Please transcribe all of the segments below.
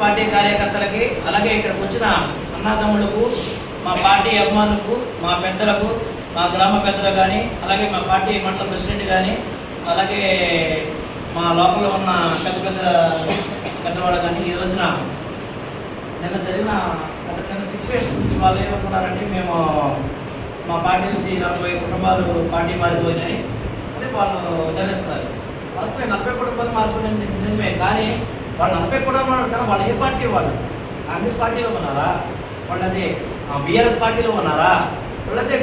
Party కార్యకర్తలకి అలాగే ఇక్కడికి వచ్చిన అన్నదమ్ములకు మా పార్టీ అభిమానులకు మా పెద్దలకు మా గ్రామ పెద్దలు కానీ అలాగే మా పార్టీ మండల ప్రెసిడెంట్ కానీ అలాగే మా లోపల ఉన్న పెద్ద పెద్ద పెద్దవాళ్ళు కానీ ఈ రోజున నిన్న జరిగిన ఒక చిన్న సిచ్యువేషన్ గురించి వాళ్ళు ఏమనుకున్నారంటే మేము మా పార్టీ నుంచి నలభై కుటుంబాలు పార్టీ మారిపోయినాయి అని వాళ్ళు నిర్ణయిస్తున్నారు. వాస్తవం నలభై కుటుంబాలు మారిపోయినాయి నిజమే కానీ వాళ్ళు నలభై ఉన్నారు కానీ వాళ్ళు ఏ పార్టీ వాళ్ళు? కాంగ్రెస్ పార్టీలో ఉన్నారా? వాళ్ళదే బీఆర్ఎస్ పార్టీలో ఉన్నారా? వాళ్ళదే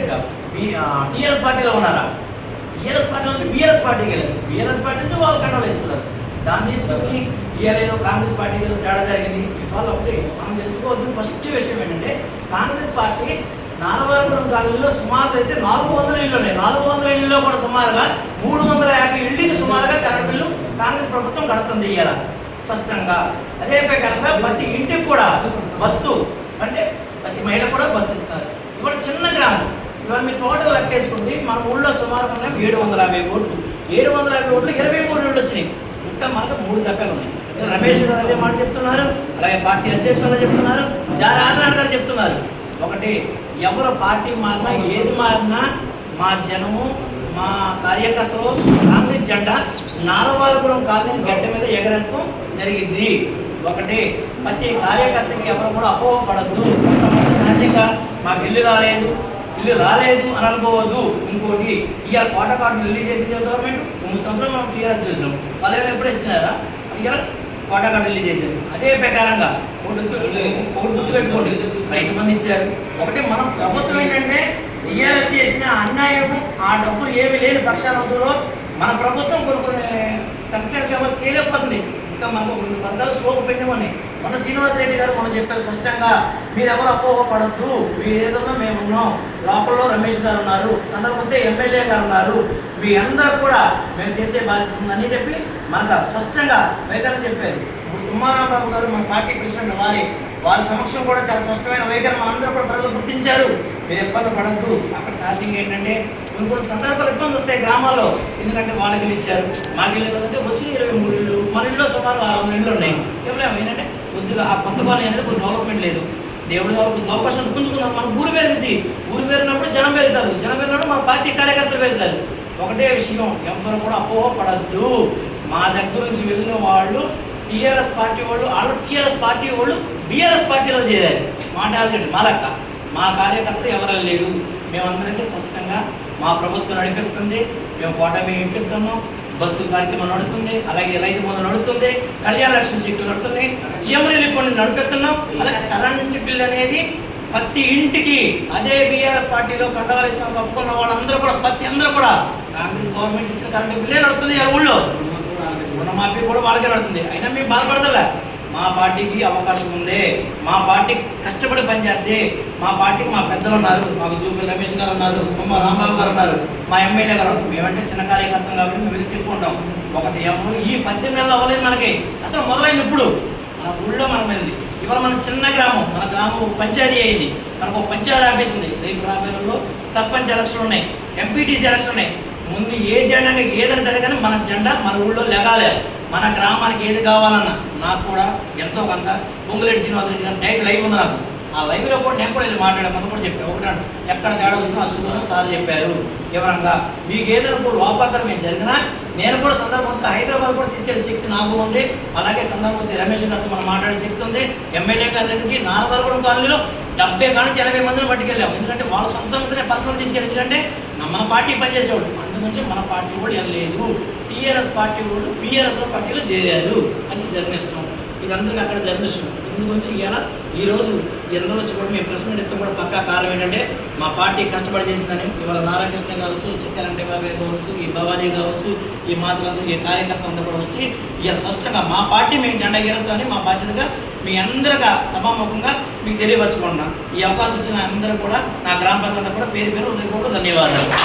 టీఆర్ఎస్ పార్టీలో ఉన్నారా? టీఆర్ఎస్ పార్టీ నుంచి బీఆర్ఎస్ పార్టీకి వెళ్ళారు. బీఆర్ఎస్ పార్టీ నుంచి వాళ్ళు కంట్రోల్ వేసుకున్నారు దాన్ని తీసుకొని ఇవాళ ఏదో కాంగ్రెస్ పార్టీకి ఏదో తేడా జరిగింది. వాళ్ళు ఒకటి మనం తెలుసుకోవాల్సిన ఫస్ట్ విషయం ఏంటంటే కాంగ్రెస్ పార్టీ నాలుగు కాలంలో సుమారు అయితే నాలుగు వందల ఇళ్ళు ఉన్నాయి. నాలుగు వందల ఇళ్ళలో కూడా సుమారుగా మూడు వందల యాభై ఇళ్ళకి సుమారుగా కరెంట్ బిల్లు కాంగ్రెస్ ప్రభుత్వం కడుతుంది ఇవాళ స్పష్టంగా. అదే ప్రకారంగా ప్రతి ఇంటికి కూడా బస్సు అంటే ప్రతి మహిళ కూడా బస్సు ఇస్తారు. ఇవాళ చిన్న గ్రామం. ఇవాళ మీరు టోటల్ లెక్కేసుకుంటే మన ఊళ్ళో సుమారు ఉన్నాయి ఏడు వందల యాభై ఓట్లు. ఏడు వందల యాభై ఓట్లు ఇరవై మూడు ఓట్లు వచ్చినాయి. ఇంకా మనకు మూడు దప్పాలు ఉన్నాయి. రమేష్ గారు అదే మాట చెప్తున్నారు. అలాగే పార్టీ అధ్యక్షులు చెప్తున్నారు. జార ఆదినాథ్ గారు చెప్తున్నారు. ఒకటి ఎవరు పార్టీ మారినా ఏది మారినా మా జనము మా కార్యకర్తలు కాంగ్రెస్ జెండా నారవారగూడెం కాలనీ గడ్డ మీద ఎగరేస్తాం జరిగింది. ఒకటి ప్రతి కార్యకర్తకి ఎవరు కూడా అపోహపడద్దు కొంతమంది సహజంగా మాకు ఇల్లు రాలేదు. ఇల్లు రాలేదు అని అనుకోవద్దు. ఇంకోటి ఇవాళ కోట కార్డు రిలీజ్ చేసింది గవర్నమెంట్? మూడు సంవత్సరాలు మనం టీఆర్ఎస్ చూసినాం. వాళ్ళు ఏమైనా ఎప్పుడు ఇచ్చినారా? ఇవాళ కోట కార్డు రిలీజ్ చేశారు అదే ప్రకారంగా ఒకటి గుర్తు పెట్టుకోండి రైతు మంది ఇచ్చారు. ఒకటి మనం ప్రభుత్వం ఏంటంటే టీఆర్ఎస్ చేసిన అన్యాయము ఆ డబ్బులు ఏమి లేని పక్షాలతో మన ప్రభుత్వం కొన్ని కొన్ని సంక్షేమ సేవలు చేయలేకపోతుంది. ఇంకా మనకు ఒక రెండు పథకాలు స్లోపు పెట్టినవని మొన్న శ్రీనివాసరెడ్డి గారు మనం చెప్పారు స్పష్టంగా మీరు ఎవరు అపోహపడద్దు మీరు ఏదన్నా మేము ఉన్నాం లోపల రమేష్ గారు ఉన్నారు సందర్భంతో ఎమ్మెల్యే గారు ఉన్నారు. మీ అందరూ కూడా మేము చేసే బాధ్యత ఉందని చెప్పి మనకు స్పష్టంగా వైఖరి చెప్పారు. తుమ్మారాబాబు గారు మన పార్టీ ప్రెసిడెంట్ వారి వారి సమక్షం కూడా చాలా స్పష్టమైన వైఖరి మనందరూ కూడా ప్రజలు గుర్తించారు. మీరు ఇబ్బంది పడద్దు. అక్కడ సహజంగా ఏంటంటే కొన్ని కొన్ని సందర్భాలు ఇబ్బంది వస్తాయి గ్రామాల్లో. ఎందుకంటే వాళ్ళకి ఇల్లు ఇచ్చారు. మాకు ఇల్లు కదంటే వచ్చి ఇరవై మూడు ఇళ్ళు మన ఇల్లు సుమారు ఆరు వందల ఇళ్ళు ఉన్నాయి. ఇవ్వలేము ఏంటంటే కొద్దిగా ఆ కొత్త కాలనీ అనేది కొంచెం డెవలప్మెంట్ లేదు. దేవుడి వరకు అవకాశం పుంజుకుందాం మన ఊరు పెరుగుద్ది ఊరు పెరిగినప్పుడు జనం పెరుగుతారు జనం పెరిగినప్పుడు మన పార్టీ కార్యకర్తలు పెరుగుతారు ఒకటే విషయం ఎవరు కూడా అపోహపడద్దు మా దగ్గర నుంచి వెళ్ళిన వాళ్ళు టీఆర్ఎస్ పార్టీ వాళ్ళు వాళ్ళు టీఆర్ఎస్ పార్టీ వాళ్ళు బీఆర్ఎస్ పార్టీలో చేరారు. మాట్లాడలేదు మా లెక్క. మా కార్యకర్తలు ఎవరు లేరు. మేమందరికీ స్పష్టంగా మా ప్రభుత్వం నడిపిస్తుంది. మేము కూటమి ఇప్పిస్తున్నాం బస్సు కార్యక్రమం నడుస్తుంది అలాగే రైతు బంధు నడుస్తుంది కళ్యాణ లక్ష్మి చెట్లు నడుతున్నాయి. సీఎం రిలీఫ్ ఫండ్ నడిపిస్తున్నాం. అలాగే కరెంట్ బిల్ అనేది ప్రతి ఇంటికి అదే బీఆర్ఎస్ పార్టీలో కట్టవలసిన కప్పుకున్న వాళ్ళందరూ కూడా ప్రతి అందరూ కూడా కాంగ్రెస్ గవర్నమెంట్ ఇచ్చిన కరెంట్ బిల్లే నడుస్తుంది ఆ ఊళ్ళో. రుణమాఫీ కూడా వాళ్ళకే నడుతుంది. అయినా మేము బాధపడదలే మా పార్టీకి అవకాశం ఉంది. మా పార్టీ కష్టపడి పనిచేస్తే మా పార్టీకి మా పెద్దలు ఉన్నారు. మాకు జూపి రమేష్ గారు ఉన్నారు కొమ్మ రాంబాబు గారు ఉన్నారు. మా ఎమ్మెల్యే గారు మేమంటే చిన్న కార్యకర్తం కాబట్టి మేము వెళ్ళి చెప్పుకుంటాం. ఒకటి ఈ పద్దెనిమిది నెలలు అవ్వలేదు మనకి. అసలు మొదలైంది ఇప్పుడు. మన ఊళ్ళో మనం ఇవాళ మన చిన్న గ్రామం మన గ్రామం పంచాయతీ అయింది. మనకు ఒక పంచాయతీ ఆఫీస్ ఉంది. రేపు రాబోయే రోజుల్లో సర్పంచ్ ఎలక్షన్ ఉన్నాయి. ఎంపీటీసీ ఎలక్షన్ ఉన్నాయి. ముందు ఏ జెండా ఏదైనా సరే కానీ మన జెండా మన ఊళ్ళో లెగాలే. మన గ్రామానికి ఏది కావాలన్నా. నాకు కూడా ఎంతో కొంత పొంగులేటి శ్రీనివాసరెడ్డి గారు డైరెక్ట్ లైవ్ ఉంది నాకు. ఆ లైవ్లో కూడా నేను కూడా వెళ్ళి మాట్లాడాను మనం కూడా చెప్పాను ఒకటి ఎక్కడ తేడా వచ్చినా అచ్చుకొని సార్ చెప్పారు. వివరంగా మీకు ఏదైనా కూడా లోపాకరం ఏం జరిగినా నేను కూడా సందర్భంతో హైదరాబాద్ కూడా తీసుకెళ్ళే శక్తి నాకు ఉంది. అలాగే సందర్భంతో రమేష్ గారితో మనం మాట్లాడే శక్తి ఉంది. ఎమ్మెల్యే గారి దగ్గరికి నానవరగూడెం కాలనీలో డెబ్బై కానీ ఎనభై మందిని పట్టుకెళ్ళాం. ఎందుకంటే వాళ్ళ సొంత సంస్థనే పర్సనల్ తీసుకెళ్ళి. ఎందుకంటే మన పార్టీ పనిచేసేవాడు అందుగురించి మన పార్టీ కూడా వెళ్ళలేదు. టీఆర్ఎస్ పార్టీ వాళ్ళు బీఆర్ఎస్ పార్టీలో చేరారు. అది జర్నలిస్టం. ఇది అందరికీ అక్కడ జర్నలిస్టం. ఎందుకొచ్చి ఇవాళ ఈరోజు ఎందరో వచ్చి కూడా మేము ప్రెస్ మీట్ ఎత్తాం కూడా పక్కా కారణం ఏంటంటే మా పార్టీ కష్టపడి చేసిందని ఇవాళ నారాకృష్ణ కావచ్చు చిక్కలంటే బాబాయ్ కావచ్చు ఈ భవానీ కావచ్చు ఈ మాతలందరూ ఈ కార్యకర్త అంతా కూడా వచ్చి ఇక స్పష్టంగా మా పార్టీ మేము జెండా గెలుస్తామని మా బాధ్యతగా మీ అందరిగా సభాముఖంగా మీకు తెలియపరచుకుంటున్నాం. ఈ అవకాశం వచ్చిన అందరూ కూడా నా గ్రామ ప్రజలందరూ కూడా పేరు పేరు హృదయపూర్వక ధన్యవాదాలు.